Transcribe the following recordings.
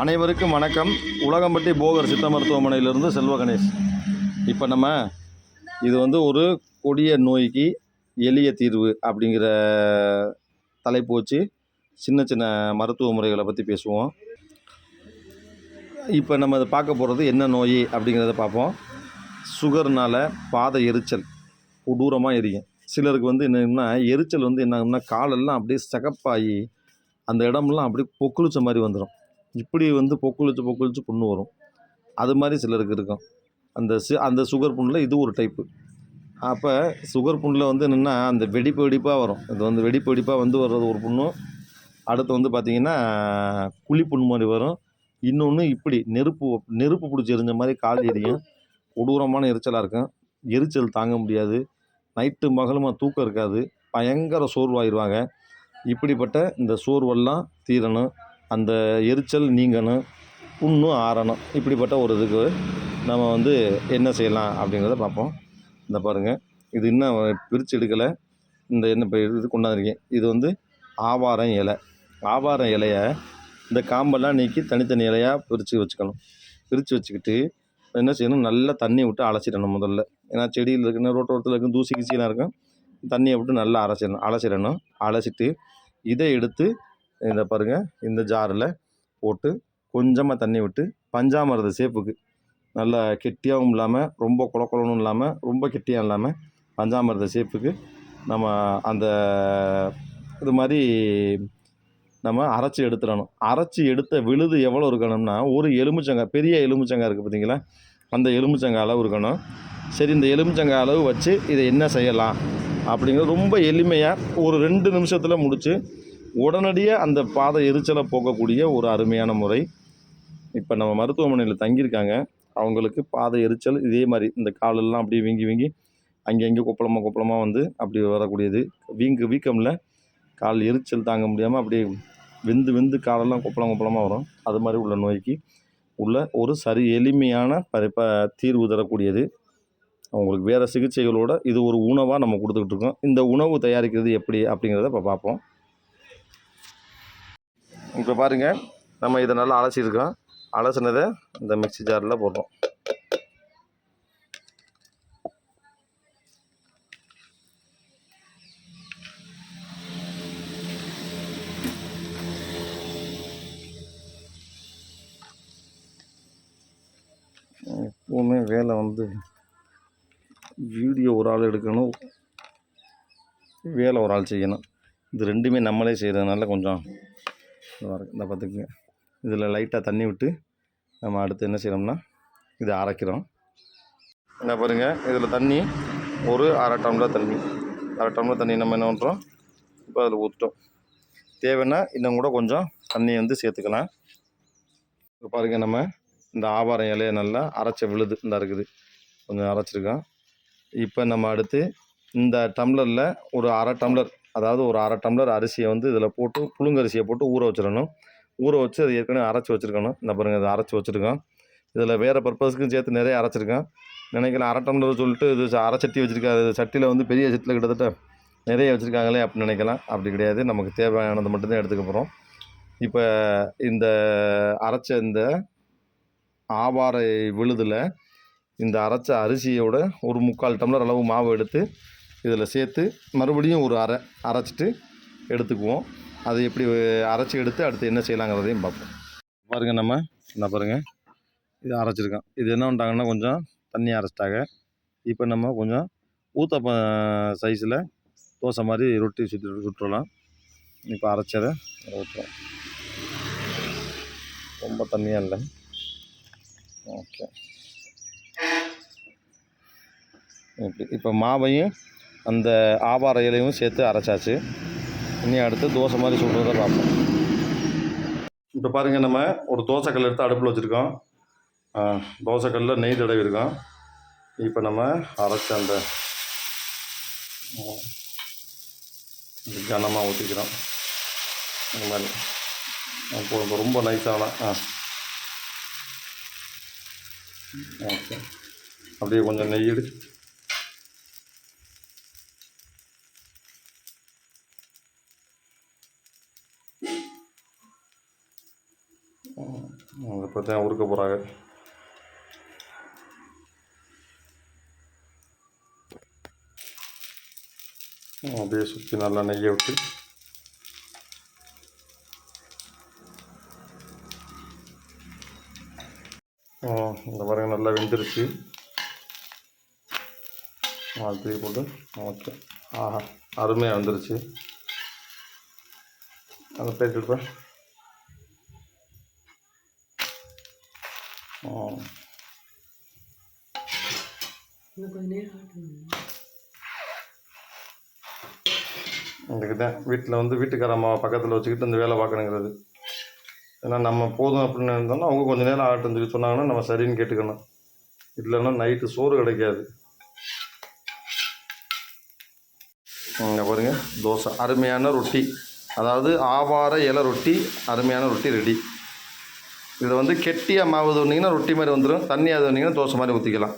அனைவருக்கும் வணக்கம். உலகம்பட்டி போகர் சித்த மருத்துவமனையிலிருந்து செல்வ கணேஷ். இப்போ நம்ம இது வந்து ஒரு கொடிய நோய்க்கு எளிய தீர்வு அப்படிங்கிற தலைப்பு வச்சு சின்ன சின்ன மருத்துவ முறைகளை பற்றி பேசுவோம். இப்போ நம்ம அதை பார்க்க போகிறது என்ன நோய் அப்படிங்கிறத பார்ப்போம். சுகர்னால் பாத எரிச்சல் கொடூரமாக எரியும். சிலருக்கு வந்து என்னன்னா எரிச்சல் வந்து என்ன ஆகும்னா காலெல்லாம் அப்படியே சகப்பாகி அந்த இடமெல்லாம் அப்படியே பொக்குளிச்ச மாதிரி வந்துடும் இப்படி வந்து பொக்குளிச்சு பொக்குளிச்சு புண்ணு வரும். அது மாதிரி சிலருக்கு இருக்கும். அந்த சி அந்த சுகர் புண்ணில் இது ஒரு டைப்பு அப்போ சுகர் புண்ணில் வந்து என்னென்னா அந்த வெடிப்பு வெடிப்பாக வரும். இது வந்து வெடிப்பு வெடிப்பாக வந்து வர்றது ஒரு புண்ணும் அடுத்து வந்து பார்த்திங்கன்னா குழி புண் மாதிரி வரும். இன்னொன்று இப்படி நெருப்பு நெருப்பு பிடிச்சி எரிஞ்ச மாதிரி கால் எரியும். கொடூரமான எரிச்சலாக இருக்கும். எரிச்சல் தாங்க முடியாது. நைட்டு மகளுமா தூக்கம் இருக்காது. பயங்கர சோர்வாயிடுவாங்க இப்படிப்பட்ட இந்த சோர்வெல்லாம் தீரணும். அந்த எரிச்சல் நீங்கணும் புண்ணும் ஆறணும். இப்படிப்பட்ட ஒரு இதுக்கு நம்ம வந்து என்ன செய்யலாம் அப்படிங்கிறத பார்ப்போம். இந்த பாருங்கள் இது இன்னும் பிரித்து எடுக்கலை. இந்த என்ன இப்போ இது கொண்டாந்துருக்கேன் இது வந்து ஆவாரம் இலை. ஆவாரம் இலையை இந்த காம்பெல்லாம் நீக்கி தனித்தனி இலையாக பிரித்து வச்சுக்கணும். பிரித்து வச்சுக்கிட்டு என்ன செய்யணும்? நல்லா தண்ணி விட்டு அலசிடணும் முதல்ல. ஏன்னா செடியில் இருக்குன்னு ரோட்டோரத்தில் இருக்கும் தூசி கிசிலாம் இருக்கும். தண்ணியை விட்டு நல்லா அலசிடணும். அலசிடணும். அலசிட்டு இதை எடுத்து இந்த பாருங்கள் இந்த ஜாரில் போட்டு கொஞ்சமாக தண்ணி விட்டு பஞ்சாமிரத சேப்புக்கு நல்லா கெட்டியாகவும் இல்லாமல் ரொம்ப குளக்குளனும் இல்லாமல் ரொம்ப கெட்டியாக இல்லாமல் பஞ்சாமிரத சேப்புக்கு நம்ம அந்த இது மாதிரி நம்ம அரைச்சி எடுத்துடணும். அரைச்சி எடுத்த விழுது எவ்வளோ இருக்கணும்னா ஒரு எலுமிச்சங்காய் பெரிய எலுமிச்சங்காய் இருக்குது பார்த்தீங்களா அந்த எலுமிச்சங்காய் அளவு இருக்கணும். சரி இந்த எலுமிச்சங்காய் அளவு வச்சு இதை என்ன செய்யலாம்? அப்படிங்கிறது ரொம்ப எளிமையாக ஒரு ரெண்டு நிமிஷத்தில் முடித்து உடனடியாக அந்த பாத எரிச்சலை போக்கக்கூடிய ஒரு அருமையான முறை. இப்போ நம்ம மருத்துவமனையில் தங்கியிருக்காங்க. அவங்களுக்கு பாத எரிச்சல் இதே மாதிரி இந்த காலெல்லாம் அப்படியே வீங்கி வீங்கி அங்கே கொப்பளமாக கொப்பளமாக வந்து அப்படி வரக்கூடியது. வீங்கு வீக்கமில் கால் எரிச்சல் தாங்க முடியாமல் அப்படியே வெந்து வெந்து காலெல்லாம் கொப்பளம் கொப்பளமாக வரும். அது மாதிரி உள்ள நோய்க்கு உள்ள ஒரு சரி எளிமையான பரிப்ப தீர்வு தரக்கூடியது. அவங்களுக்கு வேறு சிகிச்சைகளோட இது ஒரு உணவாக நம்ம கொடுத்துக்கிட்டு இருக்கோம். இந்த உணவு தயாரிக்கிறது எப்படி அப்படிங்கிறத இப்போ பார்ப்போம். இப்போ பாருங்கள் நம்ம இதை நல்லா அலசியிருக்கோம். அலசினதை இந்த மிக்ஸி ஜாரில் போடுறோம். எப்பவுமே வேலை வந்து வீடியோ ஒரு ஆள் எடுக்கணும் வேலை ஒரு ஆள் செய்யணும். இது ரெண்டுமே நம்மளே செய்கிறதுனால கொஞ்சம் இந்த பார்த்துக்குங்க இதில் லைட்டாக தண்ணி விட்டு நம்ம அடுத்து என்ன செய்யணும்னா இதை அரைக்கிறோம். என்ன பாருங்கள் இதில் தண்ணி ஒரு அரை டம்ளர் தண்ணி. அரை டம்ளர் தண்ணி நம்ம என்ன பண்ணுறோம் இப்போ அதில் ஊற்றிட்டோம் தேவைன்னா இன்னும் கூட கொஞ்சம் தண்ணி வந்து சேர்த்துக்கலாம். இப்போ பாருங்கள் நம்ம இந்த ஆவாரம் இலையை நல்லா அரைச்ச விழுது இந்த இருக்குது. கொஞ்சம் அரைச்சிருக்கோம். இப்போ நம்ம அடுத்து இந்த டம்ளரில் ஒரு அரை டம்ளர் அதாவது ஒரு அரை டம்ளர் அரிசியை வந்து இதில் போட்டு புழுங்கரிசியை போட்டு ஊற வச்சிடணும். ஊற வச்சு அது ஏற்கனவே அரைச்சி வச்சுருக்கணும். இந்த பாருங்கள் இதை அரைச்சி வச்சுருக்கோம். இதில் வேறு பர்பஸ்க்கும் சேர்த்து நிறைய அரைச்சிருக்கேன் நினைக்கிறேன் அரை டம்ளர் சொல்லிட்டு இது அரை சட்டி வச்சுருக்காரு சட்டியில் வந்து பெரிய சட்டியில் கிட்டத்தட்ட நிறைய வச்சுருக்காங்களே அப்படின்னு நினைக்கலாம். அப்படி கிடையாது. நமக்கு தேவையானது மட்டும்தான் எடுத்துக்க போகிறோம். இப்போ இந்த அரைச்ச இந்த ஆவாரை விழுதில் இந்த அரைச்ச அரிசியோட ஒரு முக்கால் டம்ளர் அளவு மாவு எடுத்து இதில் சேர்த்து மறுபடியும் ஒரு அரை அரைச்சிட்டு எடுத்துக்குவோம். அது எப்படி அரைச்சி எடுத்து அடுத்து என்ன செய்யலாங்கிறதையும் பார்ப்போம். பாருங்கள் நம்ம என்ன பாருங்கள் இது அரைச்சிருக்கோம். இது என்ன பண்ணிட்டாங்கன்னா கொஞ்சம் தண்ணி அரைச்சிட்டாங்க. இப்போ நம்ம கொஞ்சம் ஊத்தப்ப சைஸில் தோசை மாதிரி ரொட்டி சுற்றி சுட்டுறலாம். இப்போ அரைச்சதை ஊற்றுறோம் ரொம்ப தண்ணியாக இல்லை. ஓகே. இப்படி இப்போ மாவையும் அந்த ஆவார இலையும் சேர்த்து அரைச்சாச்சு. இனி அடுத்து தோசை மாதிரி சுடுறதை பார்ப்போம். இப்போ பாருங்கள் நம்ம ஒரு தோசைக்கல் எடுத்து அடுப்பில் வச்சுருக்கோம். தோசைக்கல்லில் நெய் தடவிருக்கோம் இப்போ நம்ம அரைச்ச அந்த கனமாக ஊற்றிக்கிறோம் இந்த மாதிரி. இப்போ ரொம்ப நைஸான ஆ. ஓகே. அப்படியே கொஞ்சம் நெய் எடு. அதை பற்றி உருக்க போகிறாங்க அப்படியே சுற்றி நல்லா நெய்யை விட்டு. இந்த பாருங்க நல்லா வெந்துருச்சு. அது போட்டு ஓகே ஆஹா அருமையாக வந்துருச்சு. அந்த பிளேட் எடுப்பேன் ம் இன்னும் கொஞ்ச நேரம் ஆட்டணும் இதுக்கு தான் வீட்டில் வந்து வீட்டுக்கார அம்மாவை பக்கத்தில் வச்சுக்கிட்டு இந்த வேலை பார்க்கணுங்கிறது. ஏன்னா நம்ம போதும் அப்படின்னு இருந்தோம்னா அவங்க கொஞ்சம் நேரம் ஆகட்டும் சொல்லி சொன்னாங்கன்னா நம்ம சரின்னு கேட்டுக்கணும். இல்லைன்னா நைட்டு சோறு கிடைக்காது. இங்கே பாருங்கள் தோசை. அருமையான ரொட்டி. அதாவது ஆவார இலை ரொட்டி அருமையான ரொட்டி ரெடி. இதில் வந்து கெட்டியாக மாவு தோண்டிங்கன்னா ரொட்டி மாதிரி வந்துடும் தண்ணியாக தோண்டிங்கன்னா தோசை மாதிரி ஊற்றிக்கலாம்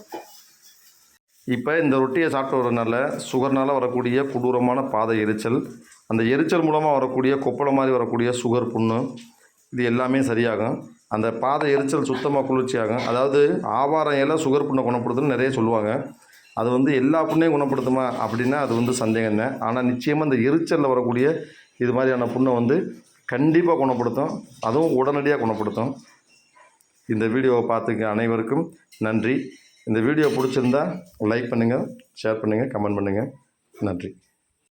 இப்போ இந்த ரொட்டியை சாப்பிட்டு வரனால சுகர்னால் வரக்கூடிய கொடூரமான பாதை எரிச்சல் அந்த எரிச்சல் மூலமாக வரக்கூடிய கொப்பளை மாதிரி வரக்கூடிய சுகர் புண்ணு இது எல்லாமே சரியாகும். அந்த பாதை எரிச்சல் சுத்தமாக குளிர்ச்சியாகும். அதாவது ஆவாரம் இலை சுகர் புண்ணை குணப்படுத்துன்னு நிறைய சொல்லுவாங்க. அது வந்து எல்லா புண்ணையும் குணப்படுத்துமா அப்படின்னா அது வந்து சந்தேகம் தான் ஆனால் நிச்சயமாக இந்த எரிச்சலில் வரக்கூடிய இது மாதிரியான புண்ணை வந்து கண்டிப்பாக குணப்படுத்தும். அதுவும் உடனடியாக குணப்படுத்தும். இந்த வீடியோவை பார்த்துக்க அனைவருக்கும் நன்றி. இந்த வீடியோ பிடிச்சிருந்தா லைக் பண்ணுங்கள் ஷேர் பண்ணுங்கள் கமெண்ட் பண்ணுங்கள் நன்றி.